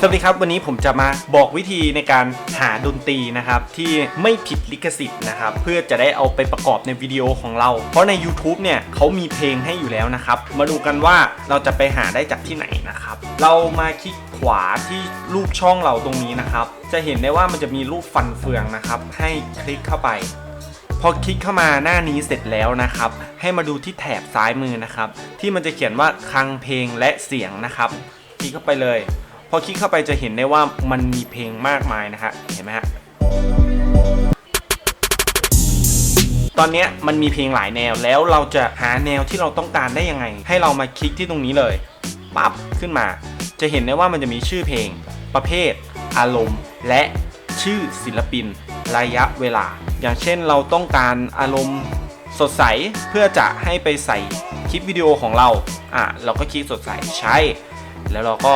สวัสดีครับ วันนี้ผมจะมาบอกวิธีในการหาดนตรีนะครับ ที่ไม่ผิดลิขสิทธิ์นะครับ เพื่อจะได้เอาไปประกอบในวิดีโอของเรา เพราะใน YouTube เนี่ยเขามีเพลงให้อยู่แล้วนะครับ มาดูกันว่าเราจะไปหาได้จากที่ไหนนะครับ เรามาคลิกขวาที่รูปช่องเราตรงนี้นะครับ จะเห็นได้ว่ามันจะมีรูปฟันเฟืองนะครับ ให้คลิกเข้าไป พอคลิกเข้ามาหน้านี้เสร็จแล้วนะครับ ให้มาดูที่แถบซ้ายมือนะครับ ที่มันจะเขียนว่าคลังเพลงและเสียงนะครับคลิกเข้าไปเลย พอคลิกเข้าไปจะเห็นได้ว่ามันมีเพลงมากมายนะฮะเห็นไหมฮะตอนนี้มันมีเพลงหลายแนวแล้วเราจะหาแนวที่เราต้องการได้ยังไง ให้เรามาคลิกที่ตรงนี้เลยปั๊บขึ้นมา จะเห็นได้ว่ามันจะมีชื่อเพลง ประเภท อารมณ์ และชื่อศิลปิน ระยะเวลา อย่างเช่นเราต้องการอารมณ์สดใสเพื่อจะให้ไปใส่คลิปวิดีโอของเราอะเราก็คลิกสดใสใช่แล้วเราก็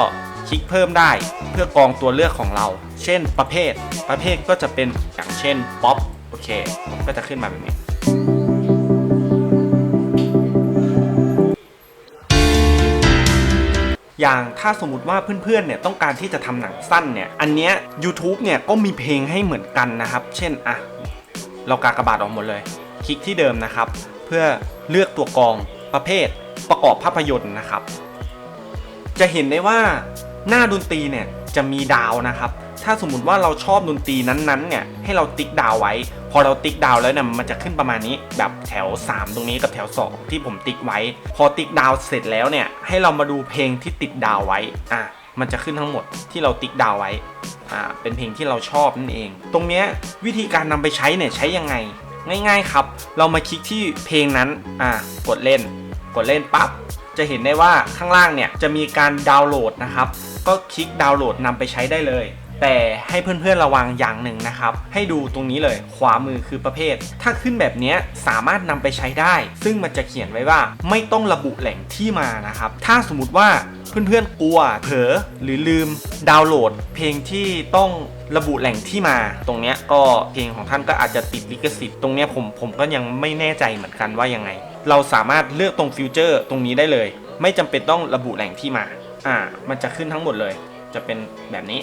คลิกเพิ่มได้เพื่อกรองตัวเลือกของเรา เช่นประเภท ประเภทก็จะเป็นอย่างเช่นป๊อปโอเคก็จะขึ้นมาแบบนี้ อย่างถ้าสมมติว่าเพื่อนๆเนี่ยต้องการที่จะทำหนังสั้นเนี่ย อันเนี้ย YouTube เนี่ยก็มีเพลงให้เหมือนกันนะครับ เช่นอะเรากากระบาดออกหมดเลย คลิกที่เดิมนะครับ เพื่อเลือกตัวกองประเภทประกอบภาพยนตร์นะครับ จะเห็นได้ว่าหน้าดนตรีเนี่ยจะมีดาวนะครับ ถ้าสมมติว่าเราชอบดนตรีนั้นๆเนี่ยให้เราติ๊กดาวไว้ พอเราติ๊กดาวแล้วเนี่ยมันจะขึ้นประมาณนี้แบบแถว 3 ตรงนี้กับแถว 2 ที่ผมติ๊กไว้ พอติ๊กดาวเสร็จแล้วเนี่ยให้เรามาดูเพลงที่ติดดาวไว้อะมันจะขึ้นทั้งหมดที่เราติ๊กดาวไว้อ่าเป็นเพลงที่เราชอบนั่นเอง ตรงเนี้ยวิธีการนำไปใช้เนี่ยใช้ยังไง ง่ายๆครับ เรามาคลิกที่เพลงนั้นอ่ากดเล่น กดเล่นปั๊บจะเห็นได้ว่าข้างล่างเนี่ยจะมีการดาวน์โหลดนะครับ ก็คลิกดาวน์โหลดนำไปใช้ได้เลย แต่ให้เพื่อนๆระวังอย่างหนึ่งนะครับ ให้ดูตรงนี้เลยขวามือคือประเภท ถ้าขึ้นแบบนี้สามารถนำไปใช้ได้ ซึ่งมันจะเขียนไว้ว่าไม่ต้องระบุแหล่งที่มานะครับ ถ้าสมมติว่าเพื่อนๆกลัวเผลอหรือลืมดาวน์โหลด เพลงที่ต้องระบุแหล่งที่มา ตรงนี้ก็เพลงของท่านก็อาจจะติดลิขสิทธิ์ตรงนี้ผมผมก็ยังไม่แน่ใจเหมือนกันว่ายังไง เราสามารถเลือกตรงฟิวเจอร์ตรงนี้ได้เลย ไม่จำเป็นต้องระบุแหล่งที่มา อ่า มันจะขึ้นทั้งหมดเลย จะเป็นแบบนี้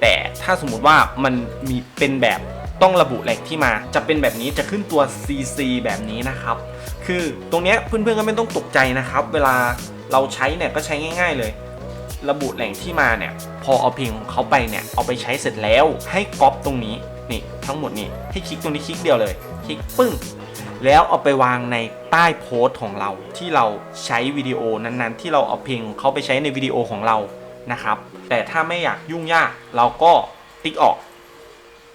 แต่ถ้าสมมุติว่ามันมีเป็นแบบต้องระบุแหล่งที่มา จะเป็นแบบนี้จะขึ้นตัว CC แบบนี้นะครับ คือตรงเนี้ยเพื่อนๆก็ไม่ต้องตกใจนะครับ เวลาเราใช้เนี่ยก็ใช้ง่าย ๆ เลย ระบุแหล่งที่มาเนี่ย พอเอาเพลงของเขาไปเนี่ยเอาไปใช้เสร็จแล้วให้ก๊อปตรงนี้นี่ทั้งหมดนี่ให้คลิกตรงนี้คลิกเดียวเลย คลิกปึ้งแล้วเอาไปวางในใต้โพสต์ของเราที่เราใช้วิดีโอนั้นๆ ที่เราเอาเพลงของเขาไปใช้ในวิดีโอของเรา นะครับ แต่ถ้าไม่อยากยุ่งยากเราก็ติ๊กออก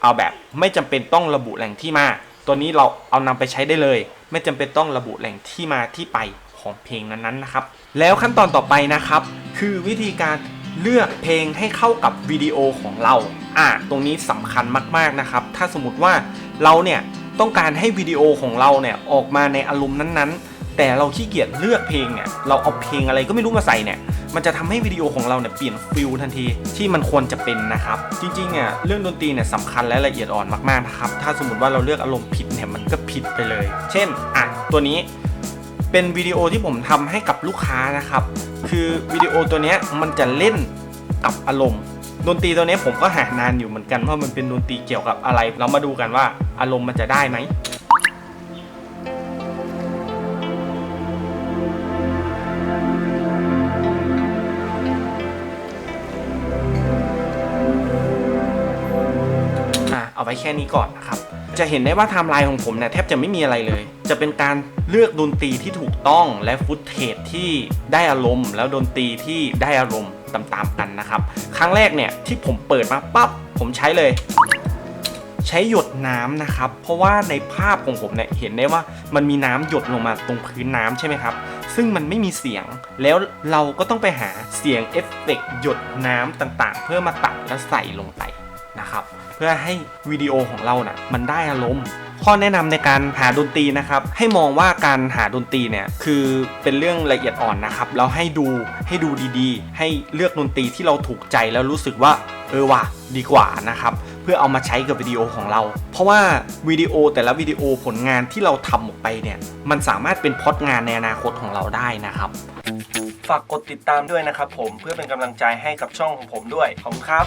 เอาแบบไม่จำเป็นต้องระบุแหล่งที่มา ตัวนี้เราเอานำไปใช้ได้เลย ไม่จำเป็นต้องระบุแหล่งที่มาที่ไปของเพลงนั้นๆนะครับ แล้วขั้นตอนต่อไปนะครับ คือวิธีการเลือกเพลงให้เข้ากับวิดีโอของเรา อะตรงนี้สำคัญมากๆนะครับ ถ้าสมมติว่าเราเนี่ยต้องการให้วิดีโอของเราเนี่ยออกมาในอารมณ์นั้นๆ แต่เราขี้เกียจเลือกเพลงเนี่ยเราเอาเพลงอะไรก็ไม่รู้มาใส่เนี่ยมันจะทำให้วิดีโอของเราเนี่ยเปลี่ยนฟิลทันทีที่มันควรจะเป็นนะครับ จริงๆเนี่ยเรื่องดนตรีเนี่ยสำคัญและละเอียดอ่อนมากๆนะครับถ้าสมมติว่าเราเลือกอารมณ์ผิดเนี่ยมันก็ผิดไปเลย เช่นอะตัวนี้เป็นวิดีโอที่ผมทำให้กับลูกค้านะครับ คือวิดีโอตัวเนี้ยมันจะเล่นกับอารมณ์ดนตรีตัวเนี้ยผมก็หานานอยู่เหมือนกันว่ามันเป็นดนตรีเกี่ยวกับอะไร เรามาดูกันว่าอารมณ์มันจะได้ไหม ไว้แค่นี้ก่อนนะครับ จะเห็นได้ว่าไทม์ไลน์ของผมเนี่ยแทบจะไม่มีอะไรเลย จะเป็นการเลือกดนตรีที่ถูกต้องและฟุตเทจที่ได้อารมณ์ แล้วดนตรีที่ได้อารมณ์ตามๆกันนะครับ ครั้งแรกเนี่ยที่ผมเปิดมาปั๊บผมใช้เลย ใช้หยดน้ำนะครับ เพราะว่าในภาพของผมเนี่ยเห็นได้ว่ามันมีน้ำหยดลงมาตรงพื้นน้ำใช่ไหมครับซึ่งมันไม่มีเสียง แล้วเราก็ต้องไปหาเสียงเอฟเฟกต์หยดน้ำต่างๆ เพื่อมาตัดและใส่ลงไป เพื่อให้วิดีโอของเรานะ่ะมันได้อารมณ์ข้อแนะนำในการหาดนตรีนะครับ ให้มองว่าการหาดนตรีเนี่ยคือเป็นเรื่องละเอียดอ่อนนะครับแล้วให้ดูให้ดูดีๆ ให้เลือกดนตรีที่เราถูกใจแล้วรู้สึกว่าเออว่ะดีกว่านะครับเพื่อเอามาใช้กับวิดีโอของเรา เพราะว่าวิดีโอแต่ละวิดีโอผลงานที่เราทำออกไปเนี่ยมันสามารถเป็นพอดงานในอนาคตของเราได้นะครับ ฝากกดติดตามด้วยนะครับผมเพื่อเป็นกำลังใจให้กับช่องของผมด้วยขอบคุณครับ